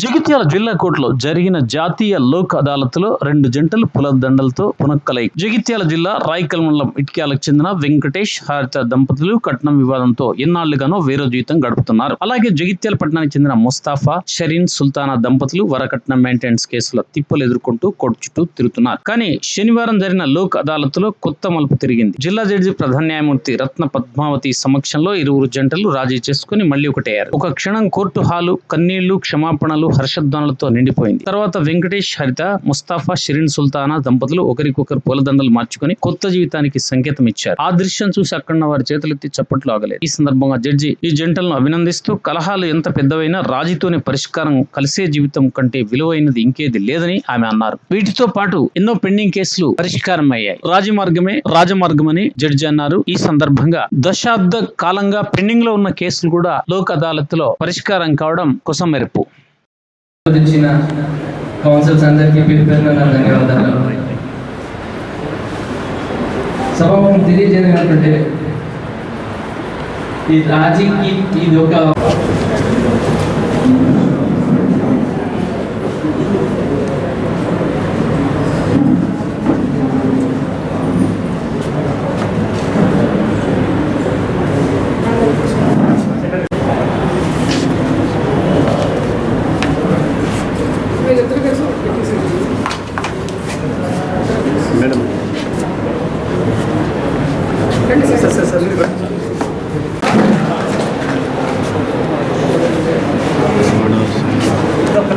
జగిత్యాల జిల్లా కోర్టులో జరిగిన జాతీయ లోక్ అదాలత్లో రెండు జంటలు పులదండలతో పునక్కలై జగిత్యాల జిల్లా రాయకల్ మండలం ఇటిక్యాలకు చెందిన వెంకటేష్ హారిత దంపతులు కట్నం వివాదంతో ఎన్నాళ్ళుగానో వేరే జీవితం గడుపుతున్నారు. అలాగే జగిత్యాల పట్టణానికి చెందిన ముస్తాఫా షరీన్ సుల్తానా దంపతులు వరకట్నం మెయింటెనెన్స్ కేసుల తిప్పలు ఎదుర్కొంటూ కోర్టు చుట్టూ తిరుగుతున్నారు. కానీ శనివారం జరిగిన లోక్ అదాలత్లో కొత్త మలుపు తిరిగింది. జిల్లా జడ్జి ప్రధాన న్యాయమూర్తి రత్న పద్మావతి సమక్షంలో ఇరువురు జంటలు రాజీ చేసుకుని మళ్ళీ ఒకటయ్యారు. ఒక క్షణం కోర్టు హాలు కన్నీళ్ళు క్షమాపణలు హర్షధ్వానాలతో నిండిపోయింది. తర్వాత వెంకటేష్ హరిత ముస్తాఫా షిరిన్ సుల్తానా దంపతులు ఒకరికొకరు పూలదండలు మార్చుకుని కొత్త జీవితానికి సంకేతం ఇచ్చారు. ఆ దృశ్యం చూసి అక్కడ వారి చేతులెత్తి చప్పట్లు ఆగలేదు. ఈ సందర్భంగా జడ్జి ఈ జంటలను అభినందిస్తూ కలహాలు ఎంత పెద్దవైనా రాజీతోనే పరిష్కారం కలిసే జీవితం కంటే విలువైనది ఇంకేది లేదని ఆమె అన్నారు. వీటితో పాటు ఎన్నో పెండింగ్ కేసులు పరిష్కారం అయ్యాయి రాజమార్గమే రాజమార్గమని జడ్జి అన్నారు. ఈ సందర్భంగా దశాబ్ద కాలంగా పెండింగ్లో ఉన్న కేసులు కూడా లోక్ అదాలత్లో పరిష్కారం కావడం కొసమెరుపు. గురించిన కౌన్సిల్స్ అందరికీ పేరు పేరున నా ధన్యవాదాలు. సభకు తెలియజేయాలంటే ఈ రాజీకి ఇది ఒక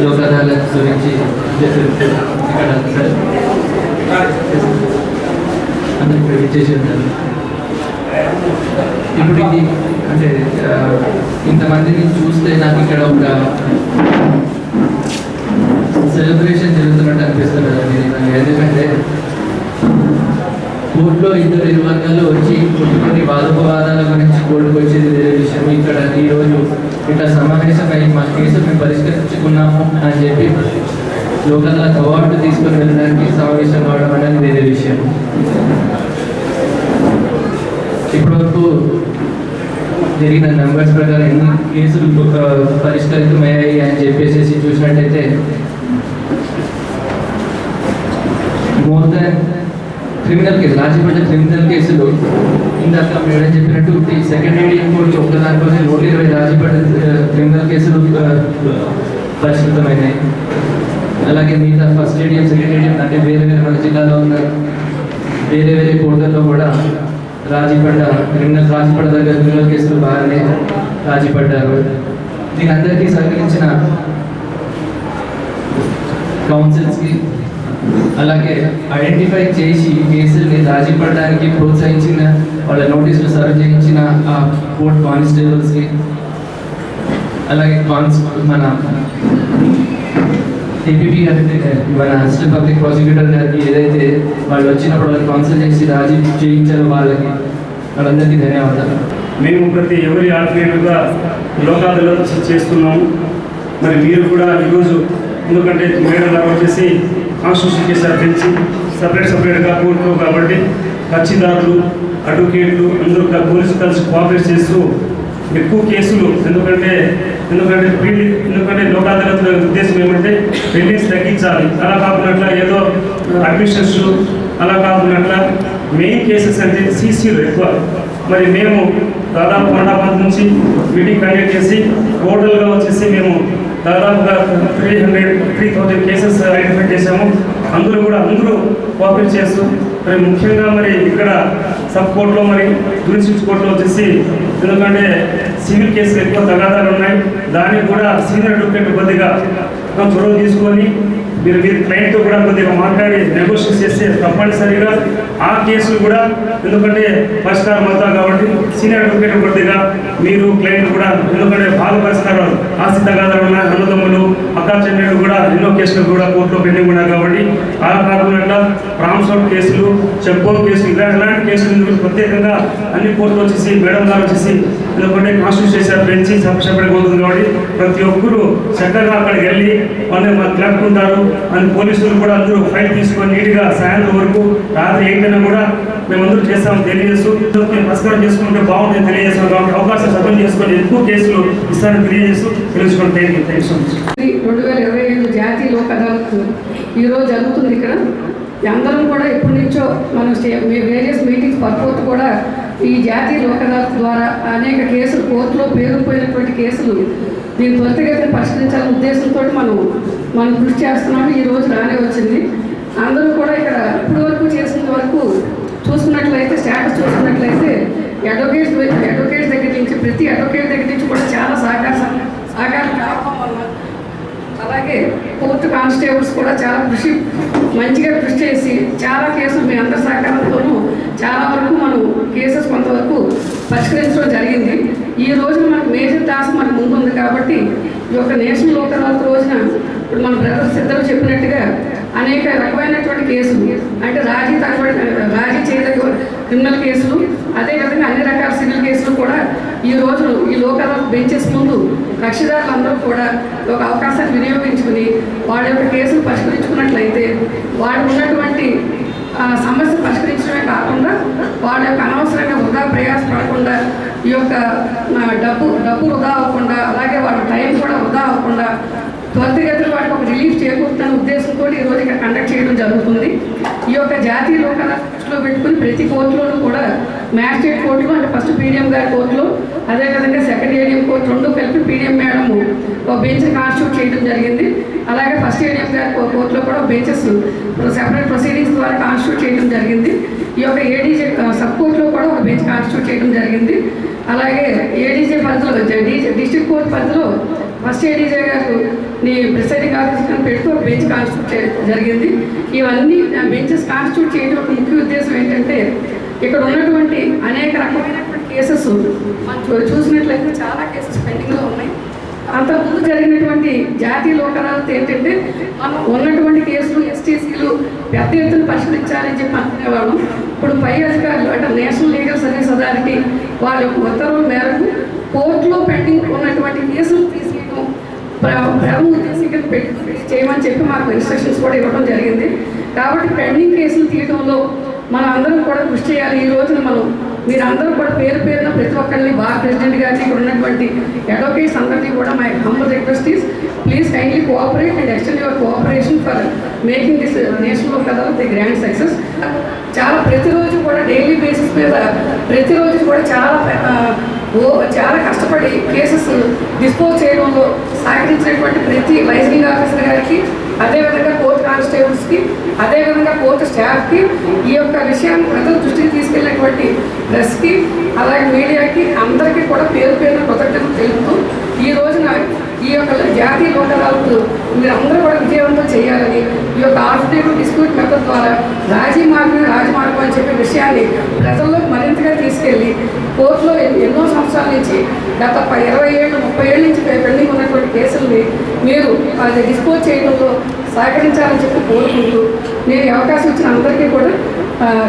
లోక్ అదాలత్ గురించి ఇక్కడ అందరికి విచ్చేసి ఉంటారు ఇప్పుడు ఇది అంటే ఆ, ఇంతమందిని చూస్తే నాకు ఇక్కడ ఒక సెలబ్రేషన్ జరుగుతున్నట్టు అనిపిస్తుంది నాకు. ఎందుకంటే కోర్టులో ఇద్దరు ఇరు వర్గాలు వచ్చి కొన్ని వాదోపవాదాల గురించి కోర్టుకు వచ్చేది వేరే విషయం. ఇక్కడ ఈరోజు ఇట్లా సమావేశమై మా కేసు మేము పరిష్కరించుకున్నాము అని చెప్పి లోకల్ అవార్డు తీసుకొని వెళ్ళడానికి సమావేశం కావడం అనేది వేరే విషయం. ఇప్పటివరకు జరిగిన నెంబర్స్ ప్రకారం ఎన్ని కేసులు ఆ, పరిష్కరితమయ్యాయి అని చెప్పేసి చూసినట్టయితే more than criminal case Rajapeta criminal కేసులు ఇందాక మేడం చెప్పినట్టు ఈ సెకండరీ ఇంకోటి ఒక్కదానికోసం నూట ఇరవై రాజపేట క్రిమినల్ కేసులు ఆ, పరిష్కృతమైనాయి అలాగే మిగతా ఫస్ట్ స్టేడియం సెకండ్ స్టేడియం అంటే వేరే వేరే మన జిల్లాలో ఉన్న వేరే వేరే కోర్టుల్లో కూడా రాజీపడ్డ క్రిమినల్ రాజీపడ్డ దగ్గర క్రిమినల్ కేసులు బాగానే రాజీపడ్డారు దీని అందరికీ సహకరించిన కౌన్సిల్స్కి అలాగే ఐడెంటిఫై చేసి కేసుల్ని రాజీ పడడానికి ప్రోత్సహించిన వాళ్ళ నోటీసులు సర్వ్ చేయించిన ఆ కోర్ట్ కానిస్టేబుల్స్కి అలాగే కాన్స్ మన ఏపీపీ గారికి మన అసిస్టెంట్ పబ్లిక్ ప్రాసిక్యూటర్ గారికి ఏదైతే వాళ్ళు వచ్చినప్పుడు వాళ్ళకి కౌన్సిల్ చేసి రాజీ చేయించారో వాళ్ళకి వాళ్ళందరికీ ధన్యవాదాలు. మేము ప్రతి ఎవరి ఆత్మీయులుగా లోకాదాలతో చేస్తున్నాము. మరి మీరు కూడా ఈరోజు ఎందుకంటే మేడం గారు వచ్చేసి కాన్స్టిట్యూషన్ కేసు పెంచి సపరేట్ సపరేట్గా కోర్టు కాబట్టి కక్షిదారులు అడ్వకేట్లు అందరూ క- పోలీసు కలిసి కోఆపరేట్ చేస్తూ ఎక్కువ కేసులు ఎందుకంటే ఎందుకంటే బిల్డింగ్ ఎందుకంటే లోకాదాలతుల ఉద్దేశం ఏమంటే బిల్డింగ్స్ తగ్గించాలి. అలా కాకుండా ఏదో అడ్మిషన్స్ అలా కాకుండా మెయిన్ కేసెస్ అంటే సీసీలు ఎక్కువ. మరి మేము దాదాపు మండపాల నుంచి మీటింగ్ కండక్ట్ చేసి టోటల్గా వచ్చేసి మేము దాదాపుగా three hundred three thousand cases identify చేశాము. అందరూ కూడా అందరూ కోఆపరేట్ చేస్తూ మరి ముఖ్యంగా మరి ఇక్కడ సబ్ కోర్టులో మరి జుడిషియల్ కోర్టులో వచ్చేసి ఎందుకంటే సివిల్ కేసులు ఎక్కువ తగాదాలు ఉన్నాయి. దానికి కూడా సీనియర్ అడ్వకేట్ కొద్దిగా చొరవ తీసుకొని మీరు మీరు క్లయింట్తో కూడా కొద్దిగా మాట్లాడి నెగోషియేట్ చేస్తే తప్పనిసరిగా ఆ కేసులు కూడా ఎందుకంటే పరిష్కారం అవుతాం కాబట్టి సీనియర్ అడ్వకేట్ కొద్దిగా మీరు క్లయింట్ కూడా ఎందుకంటే బాగా పరిష్కారాలు ఆస్తి తగాదాలు ఉన్నాయి అన్నదమ్ములు అక్క చెల్లెలు కూడా ఎన్నో కేసులు కూడా కోర్టులో పెండింగ్ ఉన్నాయి కాబట్టి ఆ కాకుండా రామ్సౌట్ కేసులు చెంపో కేసులు ఇలా ఎలాంటి కేసులు ప్రత్యేకంగా అన్ని కోర్టులు వచ్చేసి మేడం గారు వచ్చేసి ఎందుకంటే కాన్స్టిట్యూషన్ చేశారు బెంచి సపరేట్గా ఉంటుంది కాబట్టి ప్రతి ఒక్కరు చక్కగా అక్కడికి వెళ్ళి వాళ్ళని మాకు కలుపుకుంటారు అని పోలీసులు కూడా అందరూ ఫైల్ తీసుకొని నీట్గా సాయంత్రం వరకు రాత్రి ఏంటైనా కూడా మేమందరూ చేస్తామని తెలియజేస్తూ దీన్ని చేసుకుంటే బాగుంటుంది తెలియజేస్తాం కాబట్టి అవకాశం సఫలం చేసుకొని ఎక్కువ కేసులు ఇస్తారని తెలియజేస్తూ తెలుసుకోండి thank you thank you so much. రెండు వేల ఇరవై ఐదు జాతీయ లోక్ అదాలత్ ఈరోజు జరుగుతుంది ఇక్కడ. అందరం కూడా ఎప్పటి నుంచో మనం వేరియస్ మీటింగ్స్ పర్పోర్ట్ కూడా ఈ జాతీయ లోక్ అదాలత్ ద్వారా అనేక కేసులు కోర్టులో పేరుపోయినటువంటి కేసులు దీని త్వరితగతిని పరిష్కరించాలనే ఉద్దేశంతో మనం మనం కృషి చేస్తున్నాము. ఈ రోజు రానే వచ్చింది. అందరూ కూడా ఇక్కడ ఇప్పటి వరకు చేసిన వరకు చూసుకున్నట్లయితే స్టేటస్ చూసుకున్నట్లయితే అడ్వకేట్స్ అడ్వకేట్స్ దగ్గర నుంచి ప్రతి అడ్వకేట్ దగ్గర నుంచి కూడా చాలా సహకారం సహకారం కావడం వల్ల అలాగే కోర్టు కానిస్టేబుల్స్ కూడా చాలా కృషి మంచిగా కృషి చేసి చాలా కేసులు మీ అందరి సహకారంతోనూ చాలా వరకు మనం కేసెస్ కొంతవరకు పరిష్కరించడం జరిగింది. ఈ రోజున మనకు మేజర్ టాస్క్ మనకు ముందుంది కాబట్టి ఈ యొక్క నేషనల్ లోక్ అదాలత్ రోజున ఇప్పుడు మన బ్రదర్స్ ఇద్దరు చెప్పినట్టుగా అనేక రకమైనటువంటి కేసులు అంటే రాజీ తగ్గబడి రాజీ చేయదగ్గ క్రిమినల్ కేసులు అదేవిధంగా అన్ని రకాల సివిల్ కేసులు కూడా ఈ రోజు ఈ లోక్ అదాలత్ బెంచెస్ ముందు కక్షిదారులందరూ కూడా ఒక అవకాశాన్ని వినియోగించుకుని వాళ్ళ యొక్క కేసులు పరిష్కరించుకున్నట్లయితే వాళ్ళు ఉన్నటువంటి సమస్య పరిష్కరించడమే కాకుండా వాళ్ళ యొక్క అనవసరంగా వృధా ప్రయాసపడకుండా ఈ యొక్క డబ్బు డబ్బు వృధా అవ్వకుండా అలాగే వాళ్ళ టైం కూడా వృధా అవ్వకుండా త్వరితగతిలో వాటికి ఒక రిలీఫ్ చేకూరుతున్న ఉద్దేశంతో ఈ రోజు ఇక్కడ కండక్ట్ చేయడం జరుగుతుంది. ఈ యొక్క జాతీయ లోక్ దృష్టిలో పెట్టుకుని ప్రతి కోర్టులోనూ కూడా మ్యాజిస్ట్రేట్ కోర్టులో అంటే ఫస్ట్ పీడిఎం గారి కోర్టులో అదేవిధంగా సెకండ్ ఏడిఎం కోర్టు రెండు కలిపి పీడిఎం మేడం ఒక బెంచ్ కాన్స్టిట్యూట్ చేయడం జరిగింది. అలాగే ఫస్ట్ ఏడిఎం గారి కోర్టులో కూడా బెంచెస్ సెపరేట్ ప్రొసీడింగ్స్ ద్వారా కాన్స్టిట్యూట్ చేయడం జరిగింది. ఈ యొక్క ఏడీజే కోర్టులో కూడా ఒక బెంచ్ కాన్స్టిట్యూట్ చేయడం జరిగింది. అలాగే ఏడీజే పరిధిలో డిస్టిక్ కోర్టు పరిధిలో ఫస్ట్ ఏడీజే గారు నీ ప్రిసైడింగ్ ఆఫీసర్ పెడుతూ ఒక బెంచ్ కాన్స్టిట్యూట్ చేయడం జరిగింది. ఇవన్నీ బెంచెస్ కాన్స్టిట్యూట్ చేయడం ఒక ముఖ్య ఉద్దేశం ఏంటంటే ఇక్కడ ఉన్నటువంటి అనేక రకమైనటువంటి కేసెస్ మనం చూసినట్లయితే చాలా కేసెస్ పెండింగ్లో ఉన్నాయి. అంతకుముందు జరిగినటువంటి జాతీయ లోకరాలతో ఏంటంటే మనం ఉన్నటువంటి కేసులు ఎస్టీసీలు పెద్ద ఎత్తున పరిశీలించాలని చెప్పి అనుకునేవాళ్ళం. ఇప్పుడు పై అధికారులు అంటే నేషనల్ లీగల్ సర్వీస్ అథారిటీ వాళ్ళ యొక్క ఉత్తర్వుల మేరకు కోర్టులో పెండింగ్ ఉన్నటువంటి కేసులు తీసేయడం ప్రథమ ఉద్దేశికను చేయమని చెప్పి మాకు ఇన్స్ట్రక్షన్స్ కూడా ఇవ్వడం జరిగింది. కాబట్టి పెండింగ్ కేసులు తీయడంలో మనం అందరం కూడా కృషి చేయాలి. ఈ రోజున మనం మీరందరూ కూడా పేరు పేరున ప్రతి ఒక్కరిని బార్ ప్రెసిడెంట్ గారిని ఇక్కడ ఉన్నటువంటి అడ్వకేట్స్ అందరినీ కూడా my humble request is please kindly cooperate and extend your cooperation for making this national కదా ది గ్రాండ్ సక్సెస్ చాలా ప్రతిరోజు కూడా డైలీ బేసిస్ మీద ప్రతిరోజు కూడా చాలా uh, ఓ చాలా కష్టపడి కేసెస్ డిస్పోజ్ చేయడంలో సహకరించినటువంటి ప్రతి లైసెన్సింగ్ ఆఫీసర్ గారికి అదేవిధంగా కోర్టు కానిస్టేబుల్స్కి అదేవిధంగా కోర్టు స్టాఫ్కి ఈ యొక్క విషయాన్ని ప్రజల దృష్టికి తీసుకెళ్ళినటువంటి ప్రెస్కి అలాగే మీడియాకి అందరికీ కూడా పేరు పేరున కృతజ్ఞతలు తెలుపుతూ ఈ రోజున ఈ యొక్క జాతీయ లోక్ అదాలత్ మీరు అందరూ కూడా విజయవంతం చేయాలని ఈ యొక్క ఆల్టర్నేటివ్ డిస్ప్యూట్ మెథడ్ ద్వారా రాజీ మార్గం రాజమార్గం అని చెప్పే విషయాన్ని ప్రజల్లోకి మరింతగా తీసుకెళ్ళి కోర్టులో ఎన్నో సంవత్సరాల నుంచి గత ఇరవై ఏళ్ళు ముప్పై ఏళ్ళ నుంచి పె- పెండింగ్ ఉన్నటువంటి కేసుల్ని మీరు అది డిస్పోజ్ చేయడంలో సహకరించాలని చెప్పి కోరుకుంటూ నేను అవకాశం ఇచ్చిన అందరికీ కూడా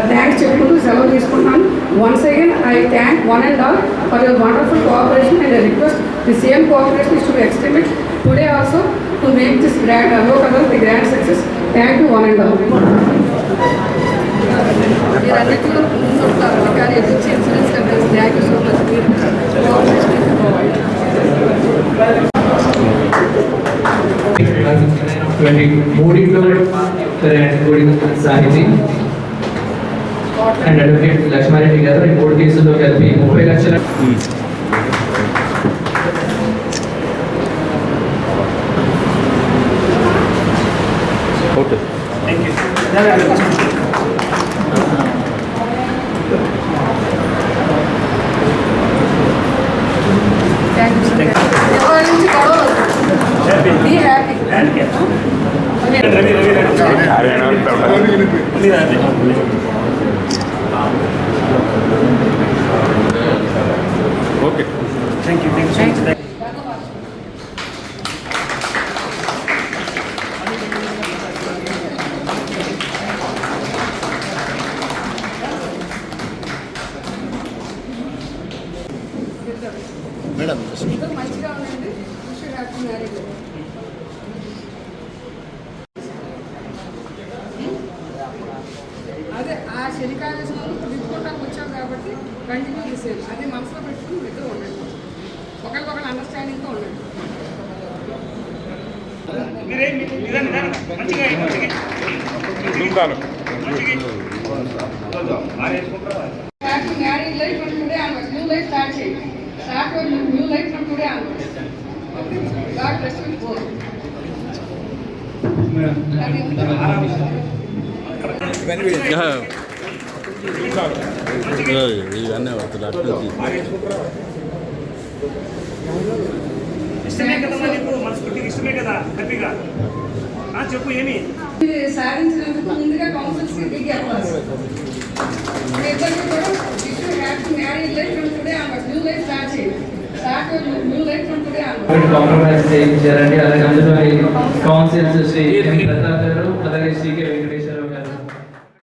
థ్యాంక్స్ చెప్పుకుంటూ సెలవు తీసుకుంటున్నాను once again I thank one and all for your wonderful cooperation and request the same cooperation is to be extended today also to make this grand Lok Adalat the grand success thank you one and all మీరు అన్నింటిలో ముందుంటారు అధికారి ఎదుర్చి insurance companies thank you so much మీరు cooperation provide twenty మూడింట్లో మూడింగ్ సాహితీ and advocate Lakshma Reddy గారు ఈ మూడు కేసుల్లో కలిపి ముప్పై లక్షల థ్యాంక్ యూ థ్యాంక్ యూ ఎవరి నుంచి గొడవ be happy Ravi Ravi Ravi thank you thank you so much madam అదే ఆ చలికాలం విప్పుకుంటానికి వచ్చాం కాబట్టి కంటిన్యూ చేసేది అదే మనసులో పెట్టుకుని నిద్ర ఉండండి. ఒకరికొకరు అండర్స్టాండింగ్తో ఉండండి. మీరేం నిదానం నిదానం మంచిగా మంచిగా happy married life from today onwards new life start చేయండి start your new life from today onwards God bless you both ఇవన్నీ వస్తున్నారు ఇష్టమే కదా కదమ్మా నీకు మనస్ఫూర్తికి ఇష్టమే కదా హ్యాపీగా చెప్పు ఏమి? సాధించినందుకు ముందుగా కౌన్సిల్స్ దిగారు ఇద్దరికి కూడా లైఫ్ ఉంటుండే ఆమె న్యూ లైఫ్ స్టార్ట్ కాంప్రమైజ్ చేయించారండి. అలాగే అందులో కౌన్సిల్స్ శ్రీ ప్రతాప్ గారు అలాగే శ్రీకే వెంకటేశ్వర